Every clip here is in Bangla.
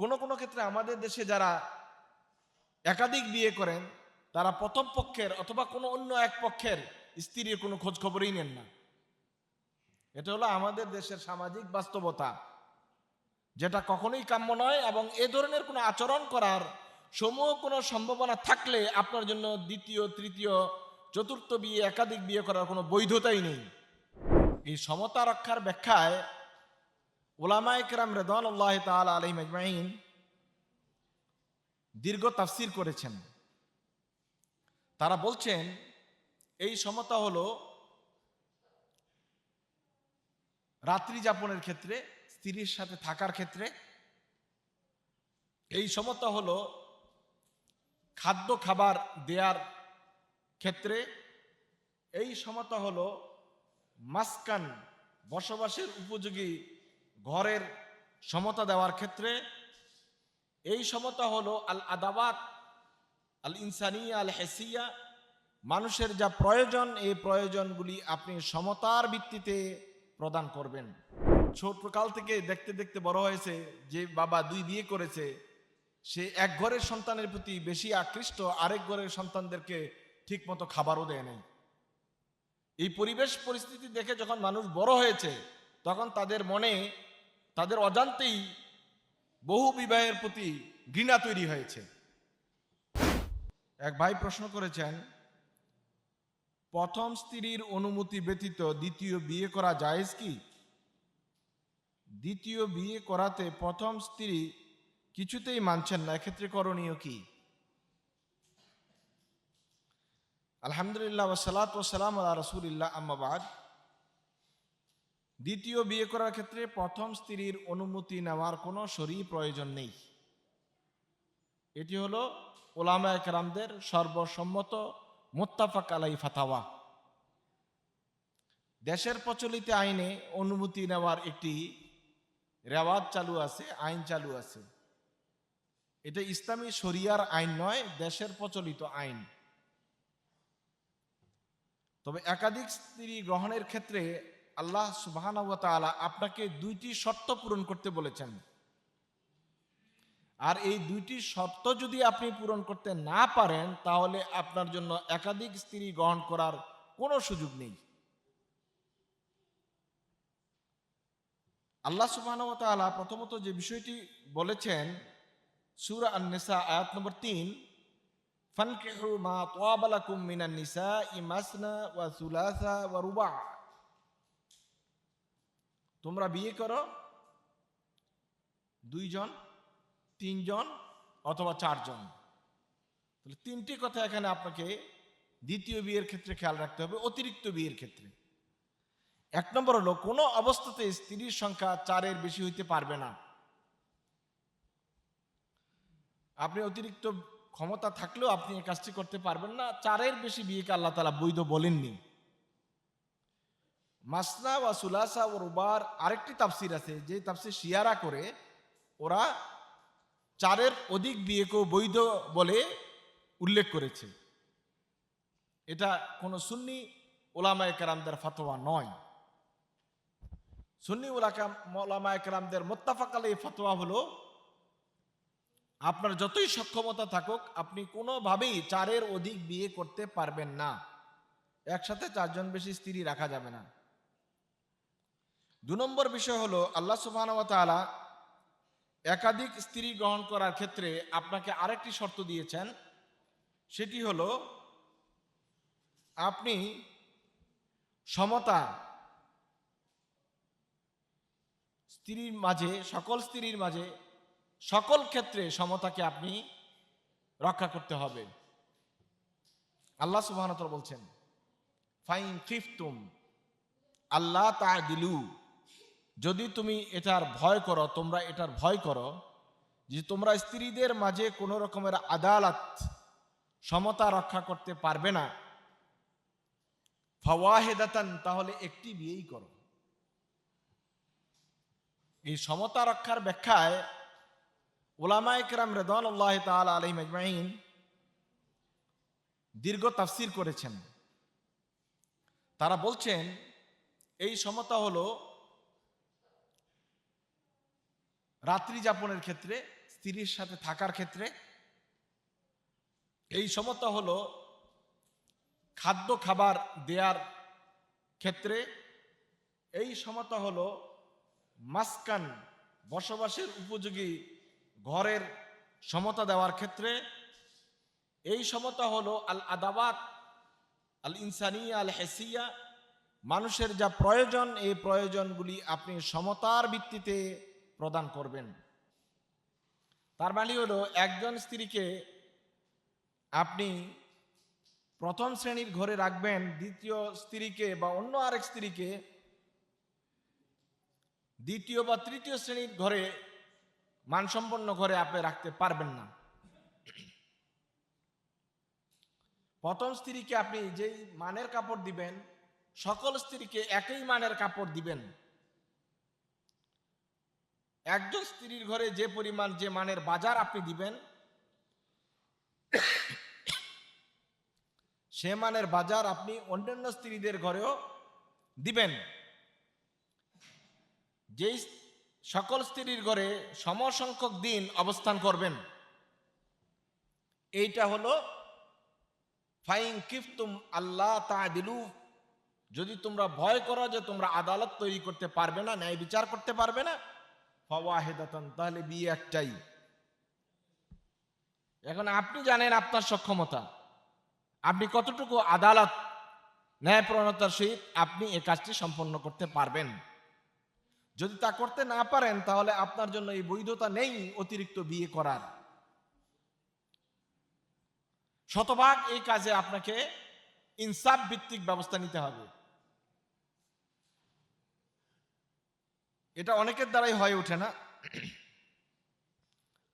কোনো কোনো ক্ষেত্রে আমাদের দেশে যারা একাধিক বিয়ে করেন, তারা প্রথম পক্ষের অথবা কোনো অন্য এক পক্ষের স্ত্রীর কোনো খোঁজ খবরই নেন না। এটা হলো আমাদের দেশের সামাজিক বাস্তবতা, যেটা কখনোই কাম্য নয় এবং এ ধরনের কোনো আচরণ করার সমূহ কোনো সম্ভাবনা থাকলে আপনার জন্য দ্বিতীয়, তৃতীয়, চতুর্থ বিয়ে, একাধিক বিয়ে করার কোনো বৈধতাই নেই। এই সমতা রক্ষার ব্যাখ্যায় ওলামা ইকরাম রেদান আল্লাহ তালা আলহিম আজমাইন দীর্ঘ তাফসির করেছেন। তারা বলছেন, এই সমতা হলো রাত্রি যাপনের ক্ষেত্রে, স্ত্রীর সাথে থাকার ক্ষেত্রে। এই সমতা হলো খাদ্য খাবার দেয়ার ক্ষেত্রে। এই সমতা হলো মাসকান বসবাসের উপযোগী ঘরের সমতা দেওয়ার ক্ষেত্রে এই সমতা হলো আল আদাবাত আল ইনসানিয়া, আল হেসিয়া। মানুষের যা প্রয়োজন, এই প্রয়োজনগুলি আপনি সমতার ভিত্তিতে প্রদান করবেন। ছোটকাল থেকে দেখতে দেখতে বড় হয়েছে যে বাবা দুই বিয়ে করেছে, সে এক ঘরের সন্তানের প্রতি বেশি আকৃষ্ট, আরেক ঘরের সন্তানদেরকে ঠিক মতো খাবারও দেয় নাই। এই পরিবেশ পরিস্থিতি দেখে যখন মানুষ বড় হয়েছে, তখন তাদের মনে তাদের অজান্তেই বহু বিবাহের প্রতি ঘৃণা তৈরি হয়েছে। এক ভাই প্রশ্ন করেছেন, প্রথম স্ত্রীর অনুমতি ব্যতীত দ্বিতীয় বিয়ে করা জায়েজ কি? দ্বিতীয় বিয়ে করাতে প্রথম স্ত্রী কিছুতেই মানছেন না, এক্ষেত্রে করণীয় কি? আলহামদুলিল্লাহ ওসালাত ওসালাম আল্লাহ রসুলিল্লাহ আম্মাবাদ দ্বিতীয় বিয়ে করার ক্ষেত্রে প্রথম স্ত্রীর অনুমতি নেওয়ার কোনো সরি প্রয়োজন নেই। এটি হলো ওলামা একরামদের সর্বসম্মত মোত্তাফাক আলাই ফাতাওয়া। দেশের প্রচলিত আইনে অনুমতি নেওয়ার একটি রেওয়াজ চালু আছে, আইন চালু আছে। এটা ইসলামী শরিয়ার আইন নয়, দেশের প্রচলিত আইন। তবে একাধিক স্ত্রী গ্রহণের ক্ষেত্রে আল্লাহ সুবাহ আপনাকে দুইটি শর্ত পূরণ করতে বলেছেন। আর এই দুইটি শর্ত যদি আপনি পূরণ করতে না পারেন, তাহলে আপনার জন্য একাধিক স্ত্রী গ্রহণ করার কোনো সুযোগ নেই। আল্লাহ সুবাহ প্রথমত যে বিষয়টি বলেছেন, সুরা আননেসা আয়াত নম্বর তিন, ফানকিহু মা নিসা ইমাসনা ওয়া সুলাসা ওয়া রুবা। তোমরা বিয়ে করো দুইজন, তিনজন অথবা চারজন। তাহলে তিনটি কথা এখানে আপনাকে দ্বিতীয় বিয়ের ক্ষেত্রে খেয়াল রাখতে হবে, অতিরিক্ত বিয়ের ক্ষেত্রে। এক নম্বর হলো, কোনো অবস্থাতে স্ত্রীর সংখ্যা চারের বেশি হইতে পারবে না। আপনি অতিরিক্ত ক্ষমতা থাকলেও আপনি এই কাজটি করতে পারবেন না, চারের বেশি বিয়েকে আল্লাহ তালা বৈধ বলেননি। মাসনা বা সুলাসা ও রুবার আরেকটি তাফসির আছে, যে তাফসির শিয়ারা করে, ওরা চারের অধিক বিয়েকেও বৈধ বলে উল্লেখ করেছে। এটা কোনো সুন্নি ওলামা একরামদের ফাতোয়া নয়। সুন্নি ওলাকাম ওলামা একরামদের মোত্তাফাকালে ফতোয়া হলো, আপনার যতই সক্ষমতা থাকুক, আপনি কোনোভাবেই চারের অধিক বিয়ে করতে পারবেন না। একসাথে চারজন বেশি স্ত্রী রাখা যাবে না। দু নম্বর বিষয় হলো, আল্লাহ সুবাহ একাধিক স্ত্রী গ্রহণ করার ক্ষেত্রে আপনাকে আরেকটি শর্ত দিয়েছেন। সেটি হলো, আপনি সমতা স্ত্রীর মাঝে, সকল স্ত্রীর মাঝে, সকল ক্ষেত্রে সমতাকে আপনি রক্ষা করতে হবে। আল্লাহ সুবাহ বলছেন, ফাইন ফিফতুম আল্লাহ তা দিলু যদি তুমি এটার ভয় করো, তোমরা এটার ভয় করো যে তোমরা স্ত্রীদের মাঝে কোনো রকমের আদালত, সমতা রক্ষা করতে পারবে না, ফাওয়াহেদাতান, তাহলে একটি বিয়েই করো। এই সমতা রক্ষার ব্যাখ্যায় ওলামা ইকরাম রেদান আল্লাহ তালা আলহিম আজমাইন দীর্ঘ তাফসির করেছেন। তারা বলছেন, এই সমতা হলো রাত্রি যাপনের ক্ষেত্রে, স্ত্রীর সাথে থাকার ক্ষেত্রে, এই সমতা হলো খাদ্য খাবার দেয়ার ক্ষেত্রে, এই সমতা হলো মাসকান বসবাসের উপযোগী ঘরের সমতা দেওয়ার ক্ষেত্রে, এই সমতা হলো আল আদাবাত আল ইনসানিয়া, আল হেসিয়া, মানুষের যা প্রয়োজন, এই প্রয়োজনগুলি আপনি সমতার ভিত্তিতে প্রদান করবেন। তার মানে হলো, একজন স্ত্রীকে আপনি প্রথম শ্রেণির ঘরে রাখবেন, দ্বিতীয় স্ত্রীকে বা অন্য আরেক স্ত্রীকে দ্বিতীয় বা তৃতীয় শ্রেণির ঘরে মানসম্পন্ন ঘরে আপনি রাখতে পারবেন না। প্রথম স্ত্রীকে আপনি যেই মানের কাপড় দিবেন, সকল স্ত্রীকে একই মানের কাপড় দিবেন। একজন স্ত্রীর ঘরে যে পরিমাণ, যে মানের বাজার আপনি দিবেন, সে মানের বাজার আপনি অন্যান্য স্ত্রীদের ঘরেও দিবেন। যেই সকল স্ত্রীর ঘরে সমসংখ্যক দিন অবস্থান করবেন। এইটা হলো, ফাইন কিফতুম আল্লাহ তাদিলু, যদি তোমরা ভয় করো যে তোমরা আদালত তৈরি করতে পারবে না, ন্যায় বিচার করতে পারবে না ফওয়াহেদাতন তাহলে বিয়ে একটাই। এখন আপনি জানেন আপনার সক্ষমতা। আপনি কতটুকু আদালত ন্যায়প্রণতার সহিত আপনি এ কাজটি সম্পন্ন করতে পারবেন। যদি তা করতে না পারেন, তাহলে আপনার জন্য এই বৈধতা নেই অতিরিক্ত বিয়ে করার। শতভাগ এই কাজে আপনাকে ইনসাফ ভিত্তিক ব্যবস্থা নিতে হবে। এটা অনেকের দ্বারাই হয়ে ওঠে না।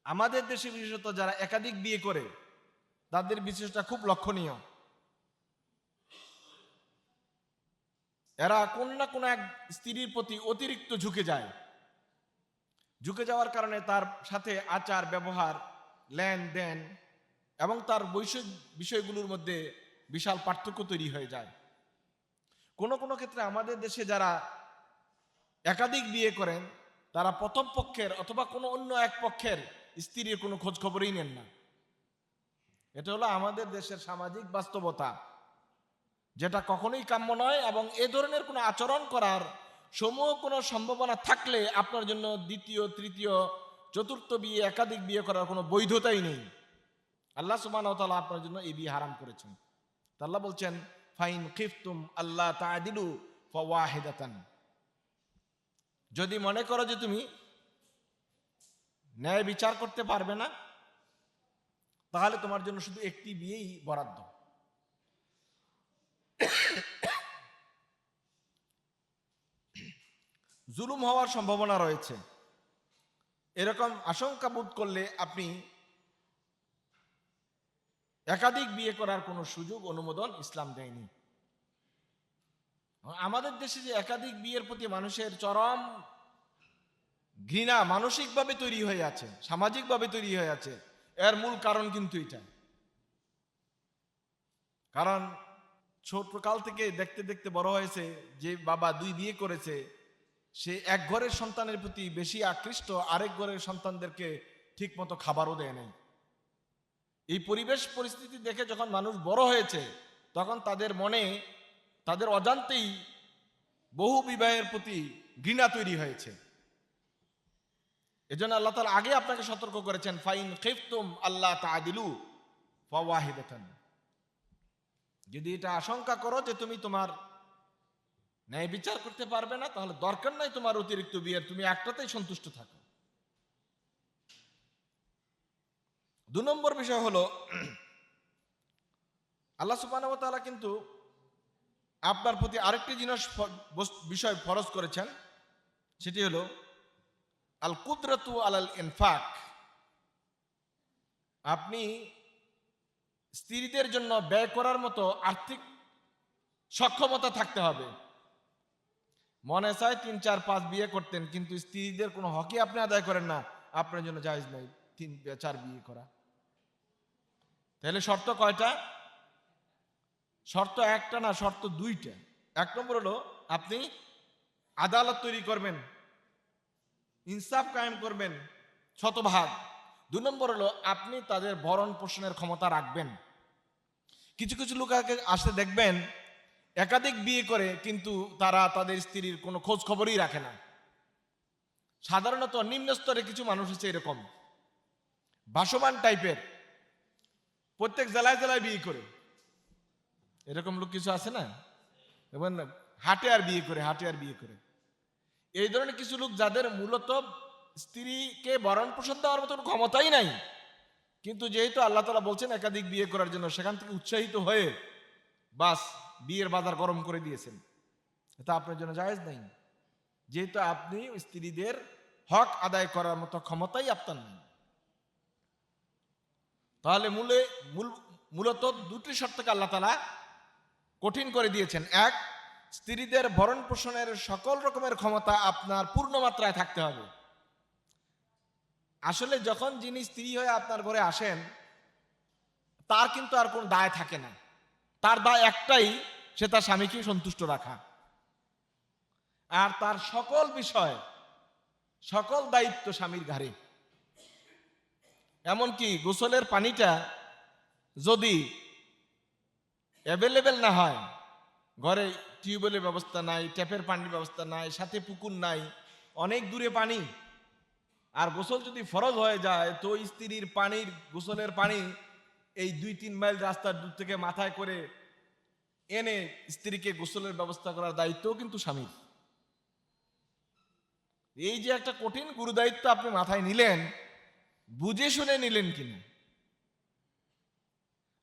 আমাদের দেশে বিশেষত যারা একাধিক বিয়ে করে, তাদের বিশেষটা খুব লক্ষণীয়। এরা কোন না কোন এক স্ত্রীর প্রতি অতিরিক্ত ঝুঁকে যায়। ঝুঁকে যাওয়ার কারণে তার সাথে আচার, ব্যবহার লেনদেন এবং তার বৈষয়িক বিষয়গুলোর মধ্যে বিশাল পার্থক্য তৈরি হয়ে যায়। কোন কোন ক্ষেত্রে আমাদের দেশে যারা একাধিক বিয়ে করেন, তারা প্রথম পক্ষের অথবা কোনো অন্য এক পক্ষের স্ত্রীর কোনো খোঁজ খবরই নেন না। এটা হলো আমাদের দেশের সামাজিক বাস্তবতা, যেটা কখনোই কাম্য নয় এবং এ ধরনের কোনো আচরণ করার সমূহ কোনো সম্ভাবনা থাকলে আপনার জন্য দ্বিতীয়, তৃতীয়, চতুর্থ বিয়ে, একাধিক বিয়ে করার কোনো বৈধতাই নেই। আল্লাহ সুবান আপনার জন্য এই বিয়ে হারাম করেছেন। আল্লাহ বলছেন, ফাইন খিফতুম আল্লাহ তাদিলু ফাওয়াহিদাতান। যদি মনে করো যে তুমি ন্যায় বিচার করতে পারবে না, তাহলে তোমার জন্য শুধু একটি বিয়েই বরাদ্দ। জুলুম হওয়ার সম্ভাবনা রয়েছে। এরকম আশঙ্কা বোধ করলে আপনি একাধিক বিয়ে করার কোনো সুযোগ অনুমোদন ইসলাম দেয়নি। আমাদের দেশে যে একাধিক বিয়ের প্রতি মানুষের চরম ঘৃণা মানসিকভাবে তৈরি হয়ে আছে, সামাজিকভাবে তৈরি হয়ে আছে, এর মূল কারণ কিন্তু এটা। কারণ ছোট কাল থেকে দেখতে দেখতে বড় হয়েছে, যে বাবা দুই বিয়ে করেছে, সে এক ঘরের সন্তানের প্রতি বেশি আকৃষ্ট, আরেক ঘরের সন্তানদেরকে ঠিক মতো খাবারও দেয় নাই। এই পরিবেশ পরিস্থিতি দেখে যখন মানুষ বড় হয়েছে, তখন তাদের মনে তাদের অজান্তেই বহু বিবাহের প্রতি ঘৃণা তৈরি হয়েছে। এজন্য আল্লাহ তালা আগে আপনাকে সতর্ক করেছেন, ফাইন খেফতুম আল্লাহ তাদিলু ফাওয়াহিদাতান। যদি এটা আশঙ্কা করো যে তুমি তোমার ন্যায় বিচার করতে পারবে না, তাহলে দরকার নাই তোমার অতিরিক্ত বিয়ের, তুমি একটাতেই সন্তুষ্ট থাকো। দু নম্বর বিষয় হলো, আল্লাহ সুবাহ কিন্তু আপনার প্রতি আরেকটি জিনিস বিষয় ফরজ করেছেন, সেটি হলো আল কুদরতু আলাল ইনফাক। আপনি স্ত্রীদের জন্য ব্যয় করার মতো আর্থিক সক্ষমতা থাকতে হবে। মনে চায় তিন, চার, পাঁচ বিয়ে করতেন, কিন্তু স্ত্রীদের কোনো হকি আপনি আদায় করেন না, আপনার জন্য জায়জ নাই তিন, চার বিয়ে করা। তাহলে শর্ত কয়টা? শর্ত একটা না শর্ত দুইটা। এক নম্বর হলো, আপনি আদালত তৈরি করবেন, ইনসাফ কায়েম করবেন, শতভাগ। দুই নম্বর হলো, আপনি তাদের ভরণ পোষণের ক্ষমতা রাখবেন। কিছু কিছু লোক আসতে দেখবেন, একাধিক বিয়ে করে, কিন্তু তারা তাদের স্ত্রীর কোনো খোঁজ খবরই রাখে না। সাধারণত নিম্ন স্তরে কিছু মানুষ হচ্ছে এরকম। বাসমান টাইপের। প্রত্যেক জেলায় জেলায় বিয়ে করে। এরকম লোক কিছু আছে না? এবং হাটে আর বিয়ে করে, হাটে আর বিয়ে করে। এই ধরনের কিছু লোক যাদের মূলত স্ত্রীকে বরণ পোষণ দেওয়ার মতন ক্ষমতাই নাই, কিন্তু যেহেতু আল্লাহ তালা বলছেন একাধিক বিয়ে করার জন্য সেখান থেকে উৎসাহিত হয়ে বাস বিয়ের বাজার গরম করে দিয়েছেন, এটা আপনার জন্য জায়েজ নাই। যেহেতু আপনি স্ত্রীদের হক আদায় করার মতো ক্ষমতাই আপনার নেই। তাহলে মূলে, মূল, মূলত দুটি শর্তকে আল্লাহ তালা কঠিন করে দিয়েছেন। এক, স্ত্রীদের ভরণ পোষণের সকল রকমের ক্ষমতা আপনার পূর্ণ মাত্রায় থাকতে হবে। আসলে যখন যিনি স্ত্রী হয়ে আপনার ঘরে আসেন, তার কিন্তু আর কোনো দায় থাকে না। তার দায় একটাই, সে তার স্বামীকে সন্তুষ্ট রাখা। আর তার সকল বিষয়, সকল দায়িত্ব স্বামীর ঘাড়ে। এমনকি গোসলের পানিটা যদি অ্যাভেলেবেল না হয়। ঘরে টিউবওয়েলের ব্যবস্থা নাই, ট্যাপের পানির ব্যবস্থা নাই, সাথে পুকুর নাই, অনেক দূরে পানি। আর গোসল যদি ফরজ হয়ে যায়, তো স্ত্রীর পানির, গোসলের পানি এই দুই তিন মাইল রাস্তার দূর থেকে মাথায় করে এনে স্ত্রীকে গোসলের ব্যবস্থা করার দায়িত্বও কিন্তু স্বামীর। এই যে একটা কঠিন গুরুদায়িত্ব আপনি মাথায় নিলেন, বুঝে শুনে নিলেন কিনা?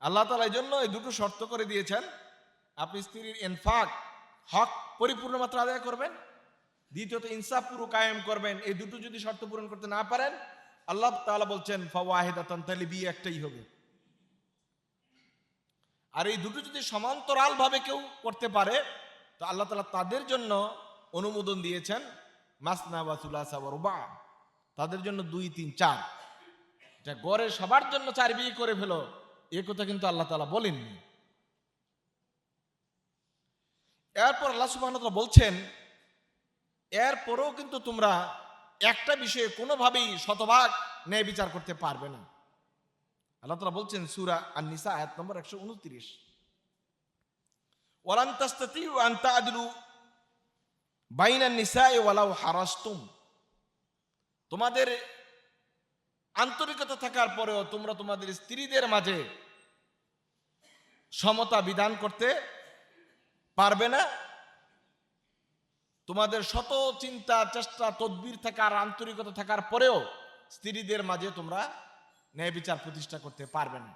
আল্লাহ তালা এই জন্য এই দুটো শর্ত করে দিয়েছেন, আপনি স্ত্রীর এনফাক হক পরিপূর্ণ মাত্রা আদায় করবেন, দ্বিতীয়ত ইনসাফ পুরো কায়েম করবেন, এই দুটো যদি শর্ত পূরণ করতে না পারেন, আল্লাহ তাআলা বলছেন, ফাওয়াহিদাতান তাহলে বিয়ে একটাই হবে। আর এই দুটো যদি সমান্তরাল ভাবে কেউ করতে পারে, তো আল্লাহ তালা তাদের জন্য অনুমোদন দিয়েছেন, মাসনা বা সুলাসা বা তাদের জন্য দুই, তিন, চার। যা গড়ে সবার জন্য চার বিয়ে করে ফেলো। এ কথা কিন্তু আল্লাহ তালা বলেননি। এরপর আল্লাহ সুবহানাহু বলছেন, এরপরেও কিন্তু তোমরা একটা বিষয়ে কোনোভাবেই শতভাগ ন্যায় বিচার করতে পারবে না। আল্লাহ তালা বলছেন সুরা আর নিসা আয়াত নম্বর একশো উনত্রিশ। তোমাদের আন্তরিকতা থাকার পরেও তোমরা তোমাদের স্ত্রীদের মাঝে সমতা বিধান করতে পারবে না। তোমাদের শত চিন্তা, চেষ্টা, তদবির থাকার, আন্তরিকতা থাকার পরেও স্ত্রীদের মাঝে তোমরা ন্যায় বিচার প্রতিষ্ঠা করতে পারবে না।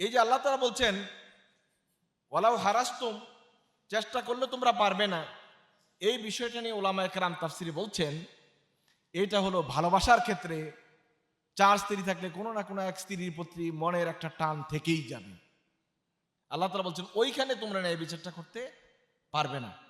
এই যে আল্লাহ তারা বলছেন ওলাও হারাস্তুম চেষ্টা করলে তোমরা পারবে না। এই বিষয়টা নিয়ে ওলামা একরাম তাফসিরি বলছেন এটা হলো ভালোবাসার ক্ষেত্রে চার স্ত্রী থাকলে কোনো না কোনো এক স্ত্রীর প্রতি মনের একটা টান থেকেই যাবে। আল্লাহ তালা বলছেন, ওইখানে তোমরা ন্যায় বিচারটা করতে পারবে না।